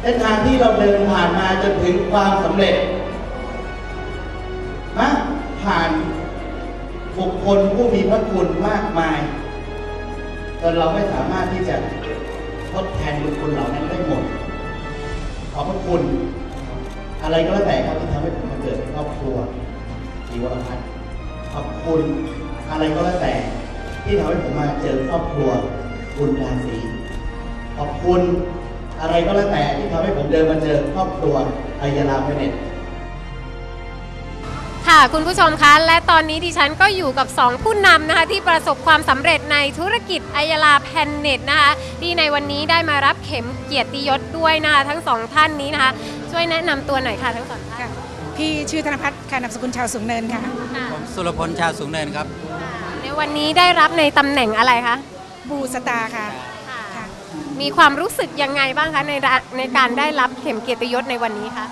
เส้นทางที่เราเดินผ่านมาจนถึงความสำเร็จนะผ่านบุคคลผู้มีพระคุณมากมายจนเราไม่สามารถที่จะทดแทนบุญคุณเหล่านั้นได้หมด ขอบพระคุณ อะไรก็แล้วแต่ครับที่ทำให้ผมมาเกิดครอบครัวจีวรพัฒน์ขอบคุณอะไรก็แล้วแต่ ที่ทำให้ผมมาเจอครอบครัวบุญราศีขอบคุณ อะไรก็แล้วแต่ที่ทำให้ผมเดินมาเจอครอบครัวอายาลาเพเน็ตค่ะคุณผู้ชมคะและตอนนี้ดิฉันก็อยู่กับ 2 ผู้นำนะคะที่ประสบความสำเร็จในธุรกิจอายาลาแพนเน็ตนะคะที่ในวันนี้ได้มารับเข็มเกียรติยศด้วยนะคะทั้งสองท่านนี้นะคะช่วยแนะนำตัวหน่อยค่ะทั้งสองท่านค่ะพี่ชื่อธนพัฒน์ค่ะนามสกุลชาวสูงเนินค่ะค่ะผมสุรพลชาวสูงเนินครับ ในวันนี้ได้รับในตำแหน่งอะไรคะบูสตาร์ค่ะค่ะ มีความรู้สึกยังไงบ้างคะในระในการได้รับเข็มเกียรติยศในวันนี้คะ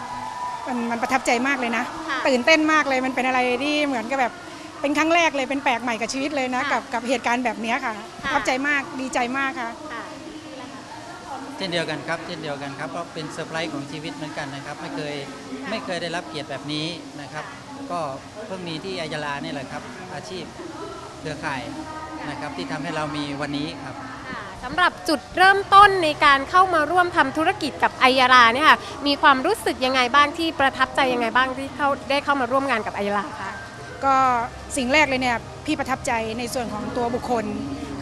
มันมันประทับใจมากเลยนะ ค่ะ ตื่นเต้นมากเลยมันเป็นอะไรที่เหมือนกับแบบเป็นครั้งแรกเลยเป็นแปลกใหม่กับชีวิตเลยนะค่ะกับกับเหตุการณ์แบบเนี้ยค่ะประทับใจมากดีใจมากค่ะ ค่ะเช่นเดียวกันครับเช่นเดียวกันครับเพราะเป็นเซอร์ไพรส์ของชีวิตเหมือนกันนะครับ ไม่เคยไม่เคยได้รับเกียรติแบบนี้นะครับ ก็เพิ่งมีที่อายาลานี่แหละครับ อาชีพเครือข่ายนะครับที่ทำให้เรามีวันนี้ครับค่ะ สำหรับจุดเริ่มต้นในการเข้ามาร่วมทำธุรกิจกับไอยาราเนี่ยค่ะมีความรู้สึกยังไงบ้างที่ประทับใจยังไงบ้างที่เข้าได้เข้ามาร่วมงานกับไอยาราคะก็สิ่งแรกเลยเนี่ยพี่ประทับใจในส่วนของตัวบุคคล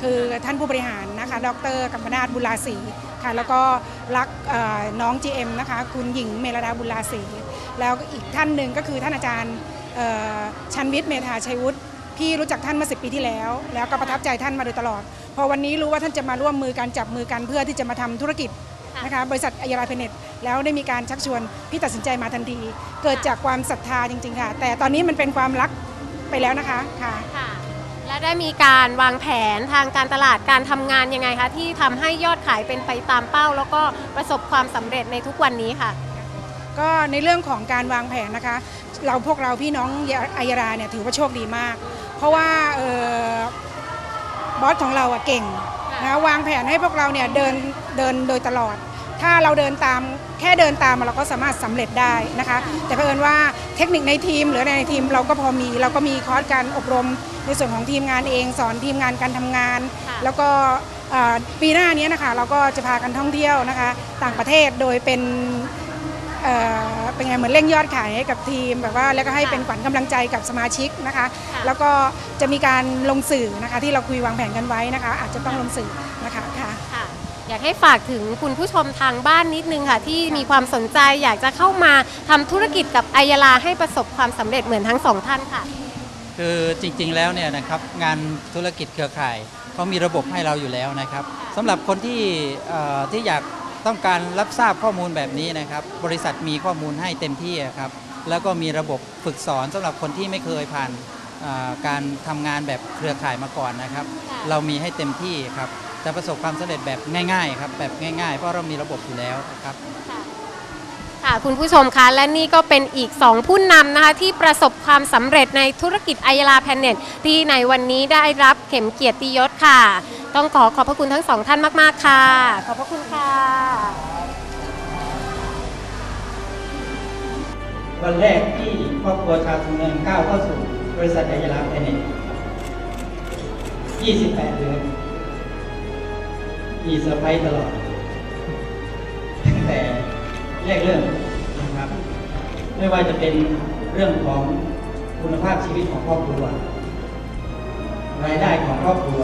คือท่านผู้บริหารนะคะ ดรกัมปนาทบุญราศีค่ะแล้วก็รักเอ่อน้อง GM นะคะคุณหญิงเมลดาบุญราศีแล้วอีกท่านหนึ่งก็คือท่านอาจารย์ชันวิทย์เมธาชัยวุฒิพี่รู้จักท่านมาสิปีที่แล้ว แล้วก็ประทับใจท่านมาโดยตลอด พอวันนี้รู้ว่าท่านจะมาร่วมมือกันจับมือกันเพื่อที่จะมาทำธุรกิจนะคะบริษัทอายาราเพเน็ตแล้วได้มีการชักชวนพี่ตัดสินใจมาทันที เกิดจากความศรัทธาจริง ๆ ค่ะ แต่ตอนนี้มันเป็นความรักไปแล้วนะคะค่ะค่ะและได้มีการวางแผนทางการตลาดการทำงานยังไงคะที่ทำให้ยอดขายเป็นไปตามเป้า แล้วก็ประสบความสำเร็จในทุกวันนี้ค่ะ ก็ในเรื่องของการวางแผนนะคะ เราพวกเราพี่น้องอายาราเนี่ยถือว่าโชคดีมาก เพราะว่าเอ่อ บอสของเราอะเก่งนะคะวางแผนให้พวกเราเนี่ยเดินเดินโดยตลอด ถ้าเราเดินตามแค่เดินตามเราก็สามารถสำเร็จได้นะคะ แต่เผอิญว่าเทคนิคในทีมหรือในทีมเราก็พอมีเราก็มีคอร์สการอบรมในส่วนของทีมงานเอง สอนทีมงานการทำงานค่ะแล้วก็เอ่อปีหน้านี้นะคะเราก็จะพากันท่องเที่ยวนะคะ ต่างประเทศโดยเป็น เอ่อเป็นไงเหมือนเร่งยอดขายให้กับทีมแบบว่าแล้วก็ให้เป็นขวัญกำลังใจกับสมาชิกนะคะค่ะแล้วก็จะมีการลงสื่อนะคะที่เราคุยวางแผนกันไว้นะคะ อาจจะต้องลงสื่อนะคะค่ะค่ะอยากให้ฝากถึงคุณผู้ชมทางบ้านนิดนึงค่ะ ที่มีความสนใจอยากจะเข้ามาทำธุรกิจกับไอยาลาให้ประสบความสำเร็จเหมือนทั้งสองท่านค่ะ คือจริงๆแล้วเนี่ยนะครับงานธุรกิจเครือข่ายเขามีระบบให้เราอยู่แล้วนะครับสำหรับคนที่เอ่อที่อยาก ต้องการรับทราบข้อมูลแบบนี้นะครับ บริษัทมีข้อมูลให้เต็มที่อะครับ แล้วก็มีระบบฝึกสอนสำหรับคนที่ไม่เคยผ่านเอ่อการทำงานแบบเครือข่ายมาก่อนนะครับค่ะเรามีให้เต็มที่ครับจะประสบความสำเร็จแบบง่ายๆครับแบบง่ายๆ เพราะเรามีระบบอยู่แล้วครับค่ะคุณผู้ชมคะและนี่ก็เป็นอีก 2 ผู้นำนะคะที่ประสบความสำเร็จในธุรกิจไอยาลาแพนเน็ตที่ในวันนี้ได้รับเข็มเกียรติยศค่ะ ต้องขอขอบพระคุณทั้งสองท่านมาก ๆ ค่ะ ขอบพระคุณค่ะ วันแรกที่ครอบครัวชาวสุนเนินก้าวเข้าสู่บริษัทยายาลาแพเน็ต28 เดือน มีเซอร์ไพรส์ตลอด ตั้งแต่แรกเริ่มนะครับ ไม่ว่าจะเป็นเรื่องของคุณภาพชีวิตของครอบครัว รายได้ของครอบครัว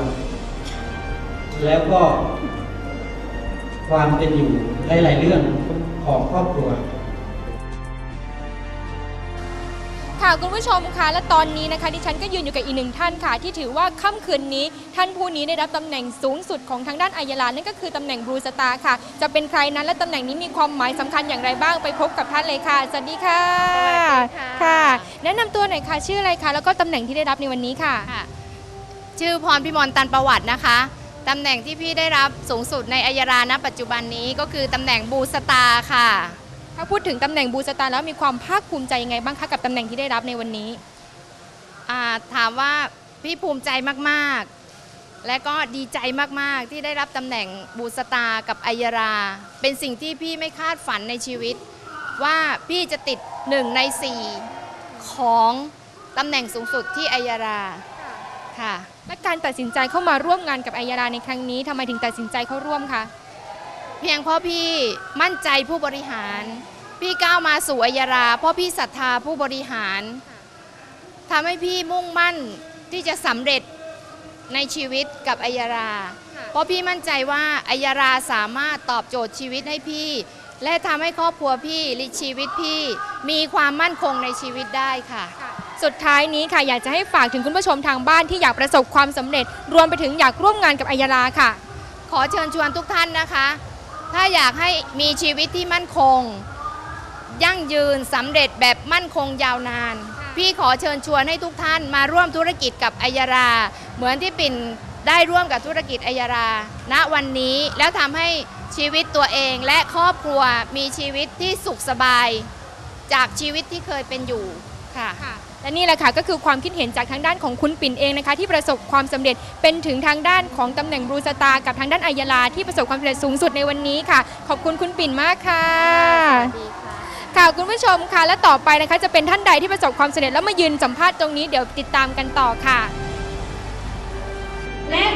แล้วก็ ความเป็นอยู่หลายๆเรื่องของครอบครัวค่ะคุณผู้ชมคะและตอนนี้นะคะดิฉันก็ยืนอยู่กับอีกหนึ่งท่านค่ะ ที่ถือว่าค่ำคืนนี้ ท่านผู้นี้ได้รับตำแหน่งสูงสุดของทางด้านอายาลานั่นก็คือตำแหน่งบลูสตาร์ค่ะ จะเป็นใครนั้นและตำแหน่งนี้มีความหมายสำคัญอย่างไรบ้างไปพบกับท่านเลยค่ะสวัสดีค่ะสวัสดีค่ะค่ะ แนะนำตัวหน่อยค่ะชื่ออะไรคะแล้วก็ตำแหน่งที่ได้รับในวันนี้ค่ะค่ะ ชื่อพรพิมลตันประวัตินะคะ ตำแหน่งที่พี่ได้รับสูงสุดในอายาราณปัจจุบันนี้ก็คือตำแหน่งบูสตาร์ค่ะ ถ้าพูดถึงตำแหน่งบลูสตาร์แล้วมีความภาคภูมิใจยังไงบ้างคะกับตำแหน่งที่ได้รับในวันนี้อ่าถามว่าพี่ภูมิใจมากและก็ดีใจมาก ๆ ที่ได้รับตำแหน่งบูสตาร์กับอัยรา เป็นสิ่งที่พี่ไม่คาดฝันในชีวิต ว่าพี่จะติดหนึ่งในสี่ของตำแหน่งสูงสุดที่อัยราค่ะ และการตัดสินใจเข้ามาร่วมงานกับอัยราในครั้งนี้ทำไมถึงตัดสินใจเข้าร่วมคะเพียงเพราะพี่มั่นใจผู้บริหาร พี่ก้าวมาสู่อัยราเพราะพี่ศรัทธาผู้บริหารทำให้พี่มุ่งมั่นที่จะสำเร็จในชีวิตกับอัยรา เพราะพี่มั่นใจว่าอัยราสามารถตอบโจทย์ชีวิตให้พี่ และทำให้ครอบครัวพี่รือชีวิตพี่มีความมั่นคงในชีวิตได้ค่ะ สุดท้ายนี้ค่ะอยากจะให้ฝากถึงคุณผู้ชมทางบ้านที่อยากประสบความสำเร็จ รวมไปถึงอยากร่วมงานกับอัยราค่ะ ขอเชิญชวนทุกท่านนะคะ ถ้าอยากให้มีชีวิตที่มั่นคง ยั่งยืนสำเร็จแบบมั่นคงยาวนาน พี่ขอเชิญชวนให้ทุกท่านมาร่วมธุรกิจกับอัยรา เหมือนที่ปิ่นได้ร่วมกับธุรกิจอัยรา ณวันนี้แล้วทำให้ชีวิตตัวเองและครอบครัวมีชีวิตที่สุขสบาย จากชีวิตที่เคยเป็นอยู่ค่ะ และนี่แหละค่ะก็คือความคิดเห็นจากทางด้านของคุณปิ่นเองนะคะที่ประสบความสำเร็จเป็นถึงทางด้านของตำแหน่งบรูสตาร์กับทางด้านอัยลาที่ประสบความสำเร็จสูงสุดในวันนี้ค่ะ ขอบคุณคุณปิ่นมากค่ะค่ะคุณผู้ชมค่ะ และต่อไปนะคะจะเป็นท่านใดที่ประสบความสำเร็จแล้วมายืนสัมภาษณ์ตรงนี้เดี๋ยวติดตามกันต่อค่ะ และ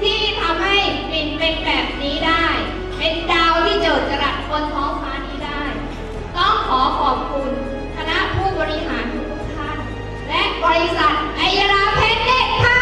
ที่ทำให้ปิ่นเป็นแบบนี้ได้ เป็นดาวที่เจิดจรัสบนท้องฟ้านี้ได้ ต้องขอขอบคุณ บริษัทไอยราเพชรเด็ดค่ะ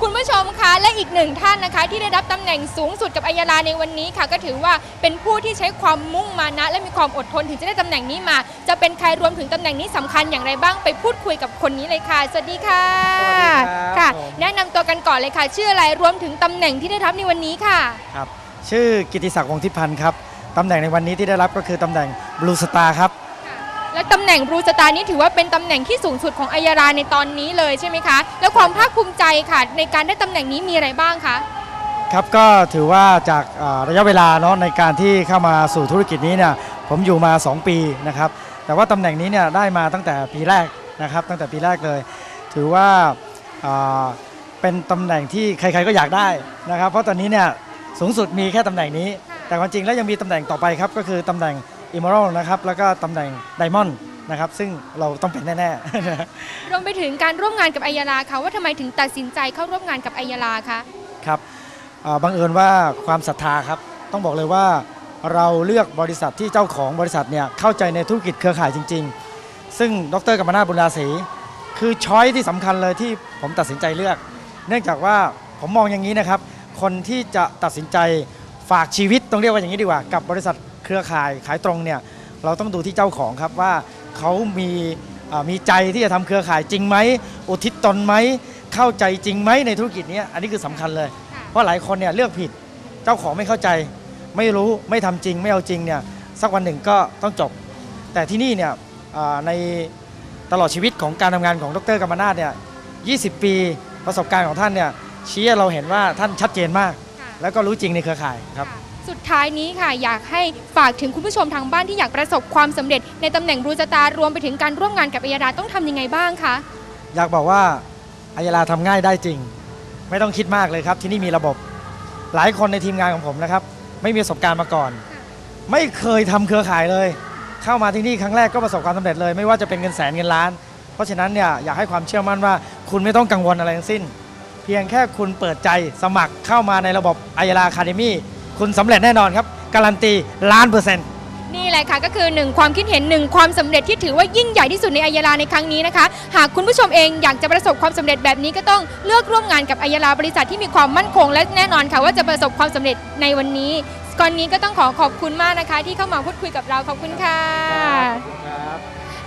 คุณผู้ชมคะและอีกหนึ่งท่านนะคะ ที่ได้รับตำแหน่งสูงสุดกับอัยลาในวันนี้ค่ะ ก็ถือว่าเป็นผู้ที่ใช้ความมุ่งมานะ และมีความอดทนถึงจะได้ตำแหน่งนี้มา จะเป็นใครรวมถึงตำแหน่งนี้สำคัญอย่างไรบ้างไปพูดคุยกับคนนี้เลยค่ะ สวัสดีค่ะสวัสดีครับค่ะ ผม แนะนำตัวกันก่อนเลยค่ะ ชื่ออะไรรวมถึงตำแหน่งที่ได้รับในวันนี้ค่ะ ครับ ชื่อกิติศักดิ์วงศ์ทิพย์พันธ์ครับ ตำแหน่งในวันนี้ที่ได้รับก็คือตำแหน่งบลูสตาร์ครับ และตำแหน่งบรูสตาร์นี้ถือว่าเป็นตำแหน่งที่สูงสุดของอัยราในตอนนี้เลยใช่ไหมคะ แล้วความภาคภูมิใจค่ะ ในการได้ตำแหน่งนี้มีอะไรบ้างคะครับก็ถือว่าจากอ่าระยะเวลาเนาะในการที่เข้ามาสู่ธุรกิจนี้เนี่ยผมอยู่มา 2 ปีนะครับ แต่ว่าตำแหน่งนี้เนี่ยได้มาตั้งแต่ปีแรกนะครับตั้งแต่ปีแรกเลย ถือว่าอ่าเป็นตำแหน่งที่ใครๆก็อยากได้นะครับ เพราะตอนนี้เนี่ยสูงสุดมีแค่ตำแหน่งนี้ แต่ความจริงแล้วยังมีตำแหน่งต่อไปครับ ก็คือตำแหน่ง Emerald นะครับ แล้วก็ตำแหน่ง Diamond นะครับ ซึ่งเราต้องเป็นแน่ๆนะรวมไปถึงการร่วมงานกับอัยราค่ะว่าทำไมถึงตัดสินใจเข้าร่วมงานกับอัยราคะครับอ่าบังเอิญว่าความศรัทธาครับ ต้องบอกเลยว่าเราเลือกบริษัทที่เจ้าของบริษัทเนี่ยเข้าใจในธุรกิจเครือข่ายจริง ๆ ซึ่งดรกัมปนาทบุญราศีคือช้อยที่สำคัญเลยที่ผมตัดสินใจเลือก เนื่องจากว่าผมมองอย่างนี้นะครับ คนที่จะตัดสินใจ ฝากชีวิตต้องเรียกว่าอย่างนี้ดีกว่า กับบริษัทเครือข่ายขายตรงเนี่ยเราต้องดูที่เจ้าของครับว่าเขามีอ่ามีใจที่จะทำเครือข่ายจริงไหมอุทิศตนไหมเข้าใจจริงไหมในธุรกิจเนี้อันนี้คือสำคัญเลย เพราะหลายคนเนี่ยเลือกผิดเจ้าของไม่เข้าใจ ไม่รู้ไม่ทำจริง ไม่เอาจริงเนี่ยสักวันหนึ่งก็ต้องจบ แต่ที่นี่เนี่ยอ่าในตลอดชีวิตของการทำงานของดรกัมปนาทเนี่ย20 ปีประสบการณ์ของท่านเนี่ยชี้ให้เราเห็นว่าท่านชัดเจนมาก แล้วก็รู้จริงในเครือข่ายครับ สุดท้ายนี้ค่ะ อยากให้ฝากถึงคุณผู้ชมทางบ้านที่อยากประสบความสำเร็จ ในตำแหน่งบรูสตาร์รวมไปถึงการร่วมงานกับอัยราต้องทำยังไงบ้างคะอยากบอกว่าอายาลาทำง่ายได้จริง ไม่ต้องคิดมากเลยครับ ที่นี่มีระบบ หลายคนในทีมงานของผมนะครับ ไม่มีประสบการณ์มาก่อน ไม่เคยทำเครือข่ายเลย เข้ามาที่นี่ครั้งแรกก็ประสบความสำเร็จเลย ไม่ว่าจะเป็นเงินแสนเงินล้าน เพราะฉะนั้นเนี่ยอยากให้ความเชื่อมั่นว่า คุณไม่ต้องกังวลอะไรทั้งสิ้น เพียงแค่คุณเปิดใจสมัครเข้ามาในระบบอายาลาคาเดมี่คุณสำเร็จแน่นอนครับ การันตีล้านเปอร์เซ็นต์นี่แหละค่ะก็คือหนึ่งความคิดเห็นหนึ่งความสำเร็จที่ถือว่ายิ่งใหญ่ที่สุดในอัยราในครั้งนี้นะคะ หากคุณผู้ชมเองอยากจะประสบความสำเร็จแบบนี้ก็ต้องเลือกร่วมงานกับอัยราบริษัทที่มีความมั่นคง และแน่นอนค่ะว่าจะประสบความสำเร็จในวันนี้ก่อนนี้ก็ต้องขอขอบคุณมากนะคะ ที่เข้ามาพูดคุยกับเราขอบคุณค่ะ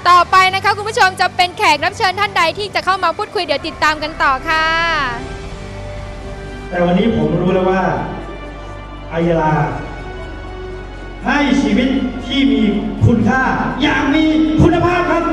ต่อไปนะคะคุณผู้ชมจะเป็นแขกรับเชิญท่านใดที่จะเข้ามาพูดคุยเดี๋ยวติดตามกันต่อค่ะ แต่วันนี้ผมรู้แล้วว่าอายาลา ให้ชีวิตที่มีคุณค่าอย่างมีคุณภาพครับ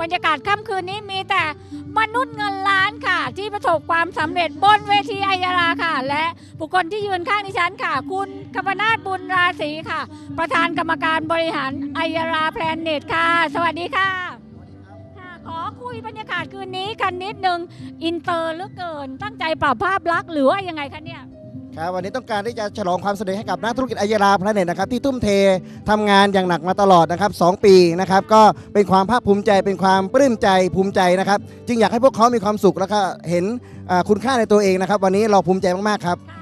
บรรยากาศค่ำคืนนี้มีแต่มนุษย์เงินล้านค่ะ ที่ประสบความสำเร็จบนเวทีไอยาลาค่ะ และบุคคลที่ยืนข้างดิฉันค่ะ คุณกมนาถบุญราศีค่ะ ประธานกรรมการบริหารไอยาลาแพลนเน็ตค่ะ สวัสดีค่ะค่ะขอคุยบรรยากาศคืนนี้กันนิดนึงอินเตอร์เหลือเกินตั้งใจปรับภาพลักษณ์หรือว่ายังไงคะเนี่ย ครับวันนี้ต้องการที่จะฉลองความสำเร็จให้กับนักธุรกิจอายราพระเน็ตนะครับที่ทุ่มเททำงานอย่างหนักมาตลอดนะครับสองปีนะครับก็เป็นความภาคภูมิใจเป็นความปลื้มใจภูมิใจนะครับ จึงอยากให้พวกเขามีความสุขแล้วก็เห็นอ่าคุณค่าในตัวเองนะครับ วันนี้เราภูมิใจมากๆครับ ค่ะ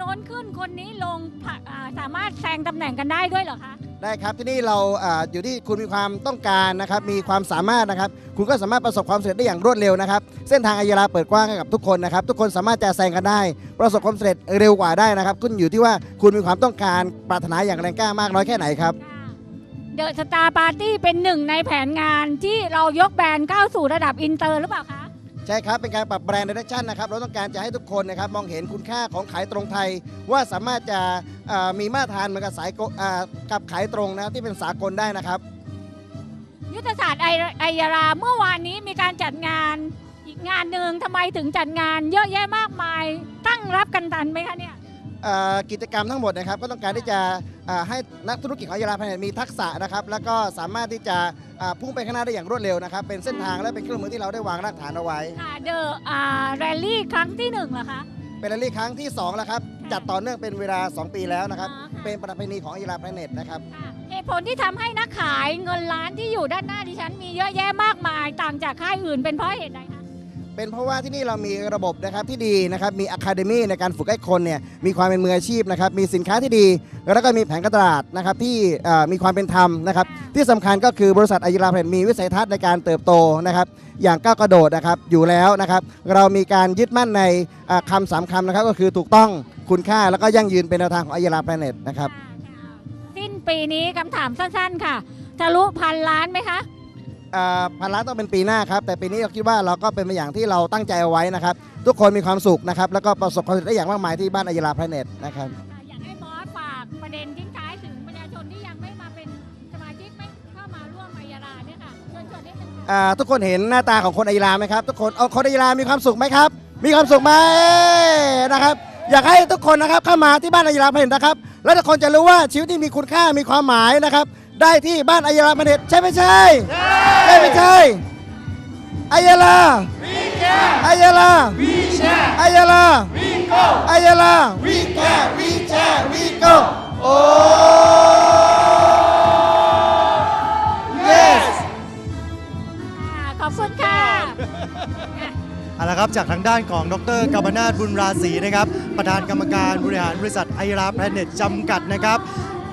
โน้นขึ้นคนนี้ลงผ่าอ่าสามารถแซงตำแหน่งกันได้ด้วยเหรอคะ ได้ครับที่นี่เราอาอยู่ที่คุณมีความต้องการนะครับ มีความสามารถนะครับ คุณก็สามารถประสบความสำเร็จได้อย่างรวดเร็วนะครับ เส้นทางอายาราเปิดกว้างให้กับทุกคนนะครับ ทุกคนสามารถจะแซงกันได้ ประสบความสำเร็จเร็วกว่าได้นะครับขึ้นอยู่ที่ว่าคุณมีความต้องการปรารถนาอย่างแรงกล้ามากน้อยแค่ไหนครับ เดอะสตาร์ปาร์ตี้เป็นหนึ่งในแผนงานที่เรายกแบรนด์ก้าวสู่ระดับอินเตอร์หรือเปล่าคะ ใช่ครับ เป็นการปรับแบรนด์ดิเรกชันนะครับ เราต้องการจะให้ทุกคนนะครับมองเห็นคุณค่าของขายตรงไทย ว่าสามารถจะเอ่อมีมาตรฐานเหมือนกับสายกอ่ากับขายตรงนะครับที่เป็นสากลได้นะครับ ยุทธศาสตร์ไอไอยาราเมื่อวานนี้มีการจัดงานอีกงานหนึ่งทำไมถึงจัดงานเยอะแยะมากมาย ตั้งรับกันทันไหมคะเนี่ย กิจกรรมทั้งหมดนะครับ ก็ต้องการที่จะอ่าให้นักธุรกิจของยาลาแพลเน็ตมีทักษะนะครับ แล้วก็สามารถที่จะอ่าพุ่งไปข้างหน้าได้อย่างรวดเร็วนะครับ เป็นเส้นทางและเป็นเครื่องมือที่เราได้วางรากฐานเอาไว้ค่ะเดอะแรลลี่ครั้งที่หนึ่งเหรอคะเป็นแรลลี่ครั้งที่2แล้วครับจัดต่อเนื่องเป็นเวลา 2 ปีแล้วนะครับอ๋อค่ะเป็นประเพณีของยาลาแพลเน็ตนะครับค่ะเหตุผลที่ทำให้นักขายเงินล้านที่อยู่ด้านหน้าดิฉันมีเยอะแยะมากมายต่างจากค่ายอื่นเป็นเพราะเหตุใดคะ เป็นเพราะว่าที่นี่เรามีระบบนะครับที่ดีนะครับมีอะคาเดมี่ในการฝึกให้คนเนี่ยมีความเป็นมืออาชีพนะครับมีสินค้าที่ดี แล้วก็มีแผนการตลาดนะครับที่เอ่อมีความเป็นธรรมนะครับที่สำคัญก็คือบริษัทอายาลาแพลนมีวิสัยทัศน์ในการเติบโตนะครับอย่างก้าวกระโดดนะครับอยู่แล้วนะครับเรามีการยึดมั่นในอ่าคำสามคำนะครับก็คือถูกต้องคุณค่าแล้วก็ยั่งยืนเป็นแนวทางของอายาลาแพลเน็ตนะครับ สิ้นปีนี้คำถามสั้นๆค่ะ ทะลุพันล้านไหมคะ พันล้านต้องเป็นปีหน้าครับ แต่ปีนี้เราคิดว่าเราก็เป็นไปอย่างที่เราตั้งใจเอาไว้นะครับ ทุกคนมีความสุขนะครับ แล้วก็ประสบความสำเร็จได้อย่างมากมายที่บ้านอายาลาแพลเน็ตนะครับอยากให้บอสฝากประเด็นทิ้งท้ายถึงประชาชนที่ยังไม่มาเป็นสมาชิกไม่เข้ามาร่วมไอยาลาเนี่ยค่ะเชิญชวนนิดนึงค่ะอ่าทุกคนเห็นหน้าตาของคนอายาลาไหมครับ ทุกคนเอาคนอายาลามีความสุขไหมครับ มีความสุขไหมนะครับ อยากให้ทุกคนนะครับเข้ามาที่บ้านอายาลาแพลเน็ตนะครับ แล้วทุกคนจะรู้ว่าชีวิตที่มีคุณค่ามีความหมายนะครับ ได้ที่บ้านอายาลาแพลเน็ตใช่ไม่ใช่ใช่ไม่ใช่อายาลาอายาลาอายาลาอายาลาวีแกวีแชวีโกโอ้ yes ค่ะขอบคุณค่ะเอาละครับจากทางด้านของดรกัมปนาทบุญราศีนะครับ ประธานกรรมการบริหารบริษัทไอราแพลเน็ตจำกัดนะครับ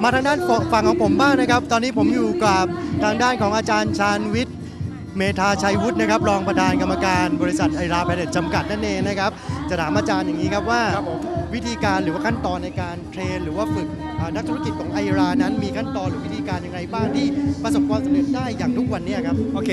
มาทางด้านฝั่งของผมบ้างนะครับ ตอนนี้ผมอยู่กับทางด้านของอาจารย์ชาญวิทย์เมธาชัยวุฒินะครับรองประธานกรรมการบริษัทไอราแพลเน็ตจำกัดนั่นเองนะครับ จะถามอาจารย์อย่างนี้ครับว่าวิธีการหรือว่าขั้นตอนในการเทรน หรือว่าฝึกอ่านักธุรกิจของไอรานั้น มีขั้นตอนหรือวิธีการยังไงบ้างที่ประสบความสำเร็จได้อย่างทุกวันเนี้ครับโอเค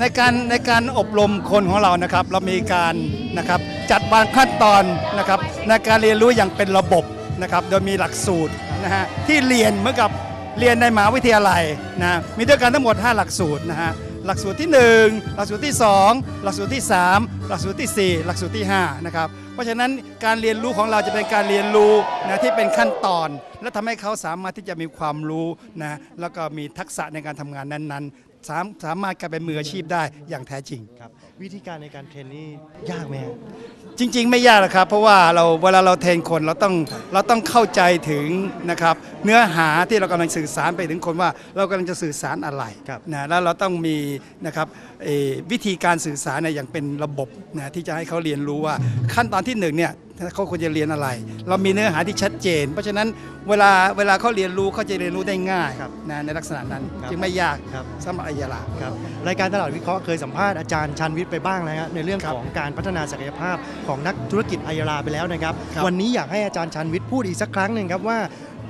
ในการในการอบรมคนของเรานะครับ เรามีการนะครับจัดวางขั้นตอนนะครับในการเรียนรู้อย่างเป็นระบบนะครับโดยมีหลักสูตร นะฮะที่เรียนเหมือนกับเรียนในมหาวิทยาลัยนะมีด้วยกันทั้งหมด 5 หลักสูตรนะฮะหลักสูตรที่ 1 หลักสูตรที่ 2 หลักสูตรที่ 3 หลักสูตรทีสี่4 หลักสูตรที่5นะครับเพราะฉะนั้นการเรียนรู้ของเราจะเป็นการเรียนรู้นะที่เป็นขั้นตอน และทำให้เขาสามารถที่จะมีความรู้นะแล้วก็มีทักษะในการทำงานนั้นๆสามสามารถกลายเป็นมืออาชีพได้อย่างแท้จริงครับ วิธีการในการเทรนนี่ยากไหมครับจริง ๆ ไม่ยากหรอกครับ เพราะว่าเราเวลาเราเทรนคนเราต้องเราต้องเข้าใจถึงนะครับเนื้อหาที่เรากำลังสื่อสารไปถึงคนว่าเรากำลังจะสื่อสารอะไรนะแล้วเราต้องมีนะครับเอ่อวิธีการสื่อสารเนี่ยอย่างเป็นระบบนะที่จะให้เขาเรียนรู้ว่าขั้นตอนที่หนึ่งเนี่ยเขาควรจะเรียนอะไร เรามีเนื้อหาที่ชัดเจน เพราะฉะนั้นเวลาเวลาเขาเรียนรู้เขาจะเรียนรู้ได้ง่ายนะในลักษณะนั้น ครับจึงไม่ยากครับ สำหรับอายาลา ครับรายการตลาดวิเคราะห์เคยสัมภาษณ์อาจารย์ชันวิทย์ไปบ้างแล้วครับในเรื่องของการพัฒนาศักยภาพของนักธุรกิจไอยาลาไปแล้วนะครับ ครับ วันนี้อยากให้อาจารย์ชันวิทย์พูดอีกสักครั้งหนึ่งครับว่า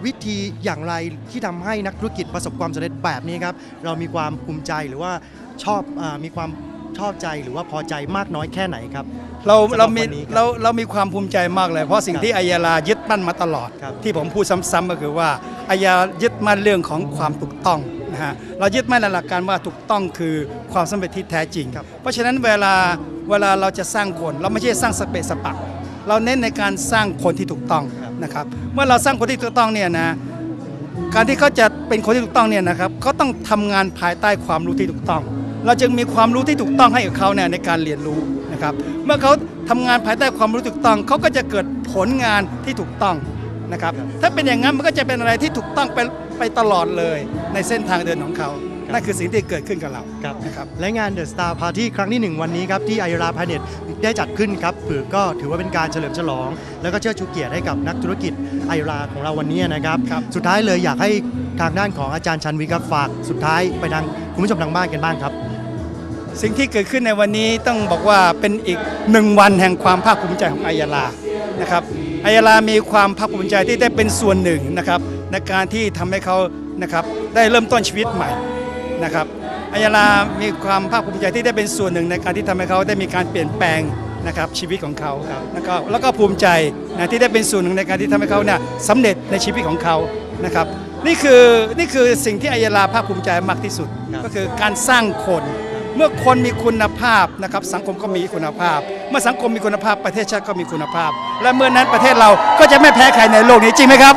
วิธีอย่างไรที่ทำให้นักธุรกิจประสบความสำเร็จแบบนี้ครับเรามีความภูมิใจหรือว่าชอบอามีความชอบใจหรือว่าพอใจมากน้อยแค่ไหนครับ เราสำหเราบมีวันนี้คบเราเรามีความภูมิใจมากเลย เพราะสิ่งที่อายาลายึดมั่นมาตลอด ครับที่ผมพูดซ้ำๆก็คือว่าอายายึดมั่นเรื่องของความถูกต้องนะ ฮะเรายึดมั่นในหลักการว่าถูกต้องคือความสำเร็จที่แท้จริงเพราะฉะนั้นเวลาเวลาเราจะสร้างคน เราไม่ใช่สร้างสเปซสปะเราเน้นในการสร้างคนที่ถูกต้องนะครับเมื่อเราสร้างคนที่ถูกต้องเนี่ยนะการที่เขาจะเป็นคนที่ถูกต้องเนี่ยนะครับเขาต้องทำงานภายใต้ความรู้ที่ถูกต้อง เราจึงมีความรู้ที่ถูกต้องให้กับเขาเนี่ยในการเรียนรู้นะครับเมื่อเขาทำงานภายใต้ความรู้ถูกต้องเขาก็จะเกิดผลงานที่ถูกต้อง นะครับถ้าเป็นอย่างนั้นมันก็จะเป็นอะไรที่ถูกต้องไปไปตลอดเลยในเส้นทางเดินของเขา นั่นคือสิ่งที่เกิดขึ้นกับเราครับนะครับและงาน The Star Party ครั้งที่ 1 วันนี้ครับ ที่ไอราพาเน็ตได้จัดขึ้นครับถือก็ถือว่าเป็นการเฉลิมฉลอง แล้วก็เชิดชูเกียรติให้กับนักธุรกิจไอราของเราวันนี้นะครับ สุดท้ายเลยอยากให้ทางด้านของอาจารย์ชันวิครับฝากสุดท้ายไปทางคุณผู้ชมทางบ้านกันบ้างครับสิ่งที่เกิดขึ้นในวันนี้ต้องบอกว่าเป็นอีกหนึ่งวันแห่งความภาคภูมิใจของอายาลานะครับ อายาลามีความภาคภูมิใจที่ได้เป็นส่วนหนึ่งนะครับในการที่ทำให้เขานะครับได้เริ่มต้นชีวิตใหม่นะครับอายาลามีความภาคภูมิใจที่ได้เป็นส่วนหนึ่งในการที่ทำให้เขาได้มีการเปลี่ยนแปลงนะครับชีวิตของเขาแล้วก็แล้วก็ภูมิใจนะที่ได้เป็นส่วนหนึ่งในการที่ทำให้เขาเนี่ยสำเร็จในชีวิตของเขานะครับนี่คือนี่คือสิ่งที่อายาลาภาคภูมิใจมากที่สุด ก็คือการสร้างคนเมื่อคนมีคุณภาพนะครับสังคมก็มีคุณภาพ เมื่อสังคมมีคุณภาพประเทศชาติก็มีคุณภาพ และเมื่อนั้นประเทศเราก็จะไม่แพ้ใครในโลกนี้จริงไหมครับ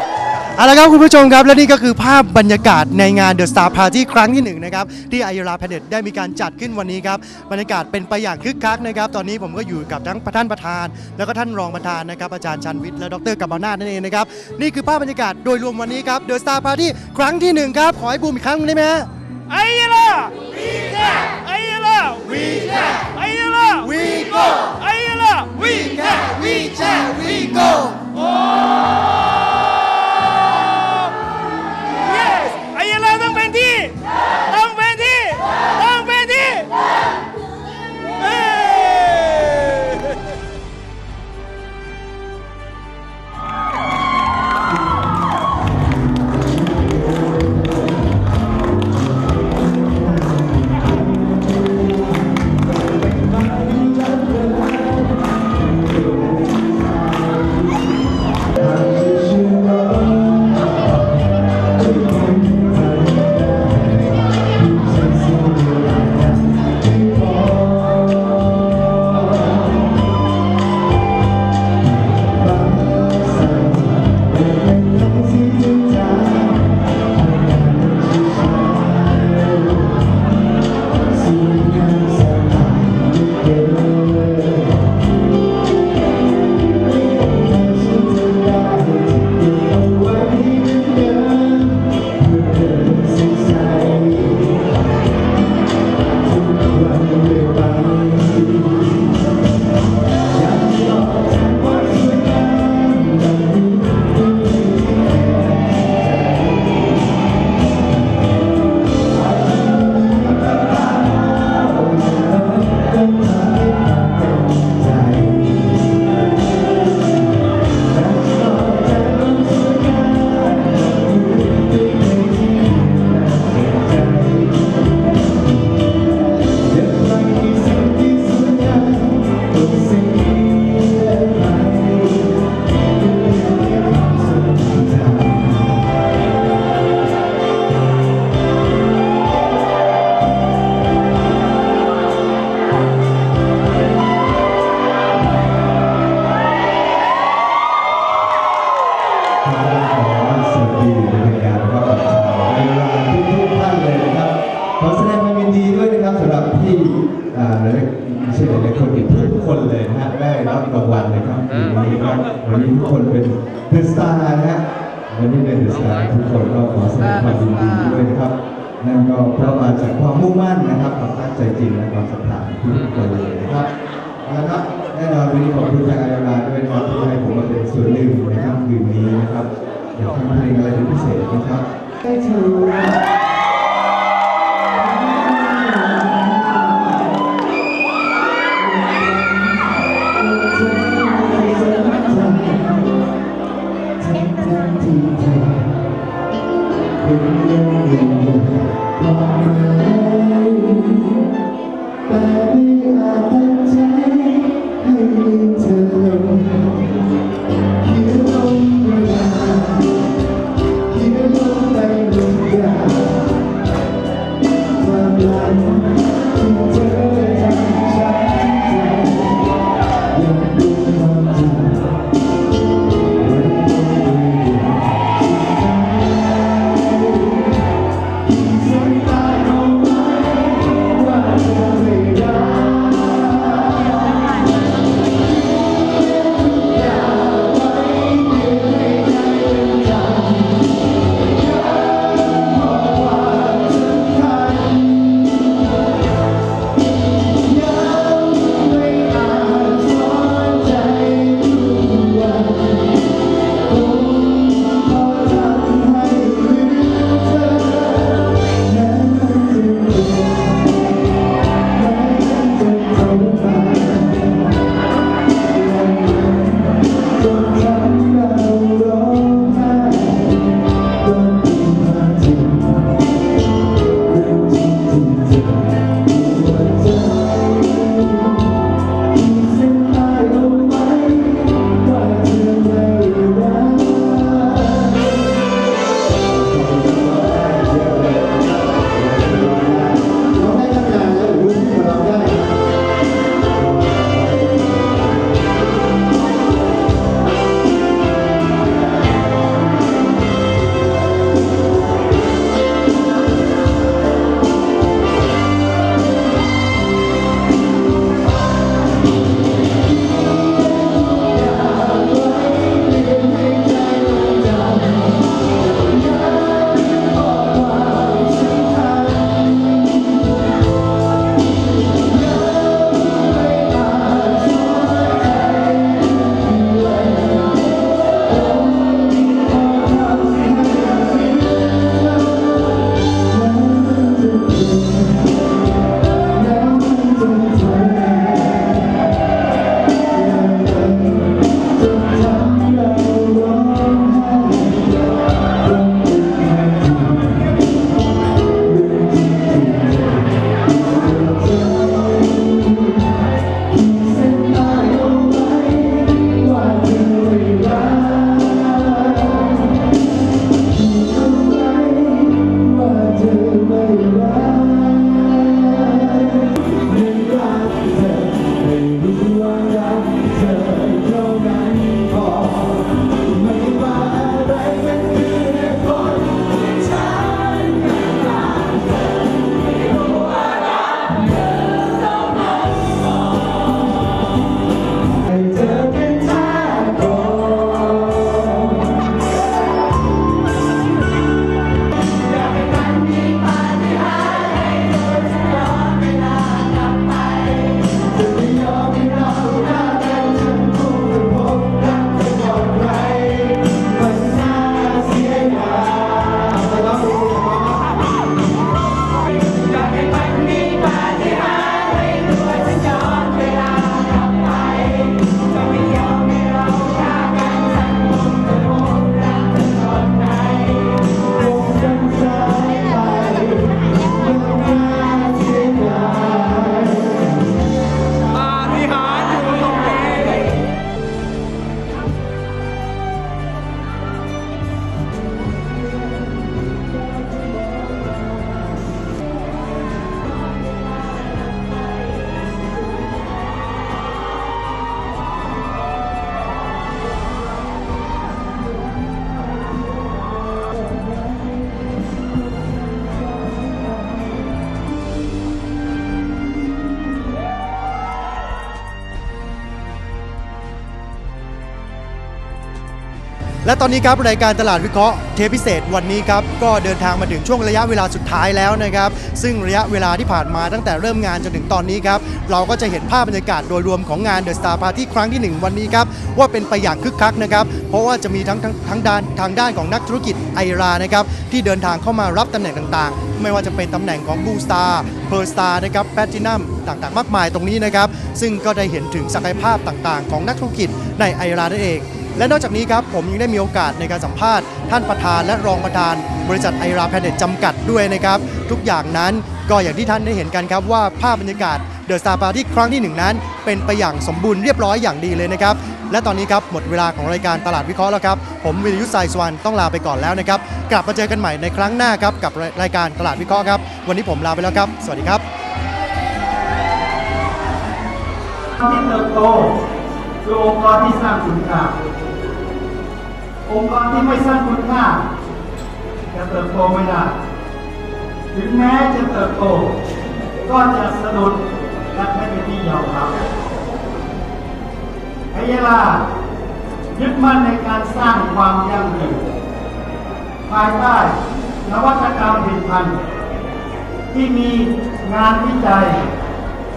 เอาละครับคุณผู้ชมครับ และนี่ก็คือภาพบรรยากาศในงาน The Star Party ครั้งที่หนึ่งนะครับที่ไอราแพเน็ตได้มีการจัดขึ้นวันนี้ครับบรรยากาศเป็นไปอย่างคึกคักนะครับ ตอนนี้ผมก็อยู่กับทั้งท่านประธาน แล้วก็ท่านรองประธานนะครับอาจารย์ชันวิทย์และดรกัมปนาทนั่นเองนะครับนี่คือภาพบรรยากาศโดยรวมวันนี้ครับ The Star Party ครั้งที่หนึ่งครับขอให้บูมอีกครั้งหนึ่งได้ไหมฮะไอ้ยะล่ะวีแค่ไอ้ ยะล่ะวีแค่ไอ้ยะล่ะวี ได้รับรางวัลนะครับวันนี้ครับวันนี้ทุกคนเป็นเดอะสตาร์นะฮะวันนี้เป็นเดอะสตาร์ทุกคนก็ขอแสดงความยินดีด้วยนะครับนั่นก็เพราะมาจากความมุ่งมั่นนะครับความตั้งใจจริงและความศรัทธาทุกคนเลยนะครับเอาละครับแน่นอนวันนี้ขอบคุณทางไอรานด้วยนะครับที่ให้ผมมาเป็นส่วนหนึ่งในค่ำคืนนี้นะครับอยากทำเพลงอะไรเป็นพิเศษไหมครับได้ และตอนนี้ครับรายการตลาดวิเคราะห์เทปพิเศษวันนี้ครับก็เดินทางมาถึงช่วงระยะเวลาสุดท้ายแล้วนะครับ ซึ่งระยะเวลาที่ผ่านมาตั้งแต่เริ่มงานจนถึงตอนนี้ครับเราก็จะเห็นภาพบรรยากาศโดยรวมของงาน The Star Party ครั้งที่ 1 วันนี้ครับว่าเป็นไปอย่างคึกคักนะครับเพราะว่าจะมีทั้งทั้งทั้งด้านทางด้านของนักธุรกิจไอรานะครับที่เดินทางเข้ามารับตำแหน่งต่างๆ ไม่ว่าจะเป็นตำแหน่งของบูสตาร์เพอร์สตาร์นะครับแพทินัมต่างๆ มากมายตรงนี้นะครับซึ่งก็ได้เห็นถึงศักยภาพต่างๆ ของนักธุรกิจในไอรานั่นเอง และนอกจากนี้ครับผมยังได้มีโอกาสในการสัมภาษณ์ ท่านประธานและรองประธาน บริษัทไอราแพนเน็ตจำกัดด้วยนะครับ ทุกอย่างนั้นก็อย่างที่ท่านได้เห็นกันครับว่าภาพบรรยากาศเดอะสตาร์ปาร์ที่ครั้งที่หนึ่งนั้น เป็นไปอย่างสมบูรณ์เรียบร้อยอย่างดีเลยนะครับ และตอนนี้ครับหมดเวลาของรายการตลาดวิเคราะห์แล้วครับ ผมวิรยุทธ์สายสวรรณต้องลาไปก่อนแล้วนะครับ กลับมาเจอกันใหม่ในครั้งหน้าครับกับรายการตลาดวิเคราะห์ครับวันนี้ผมลาไปแล้วครับ สวัสดีครับเติบโต คือองค์กรที่สร้างคุณค่า องค์กรที่ไม่สร้างคุณค่าจะเติบโตไม่ได้ ถึงแม้จะเติบโต ก็จะสะดุดและไม่เป็นที่ยอมรับไอยาลายึดมั่นในการสร้างความยั่งยืนภายใต้นวัตกรรมผลิตภัณฑ์ที่มีงานวิจัย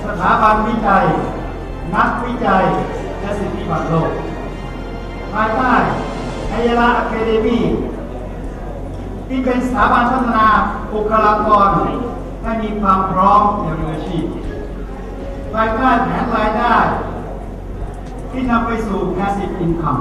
สถาบันวิจัย นักวิจัย และสิทธิบัตรโลกภายใต้ไอยาลาอะคาเดมีที่เป็นสถาบันพัฒนาบุคลากรให้มีความพร้อมในมืออาชีพภายใต้แผนรายได้ ที่นำไปสู่ passive income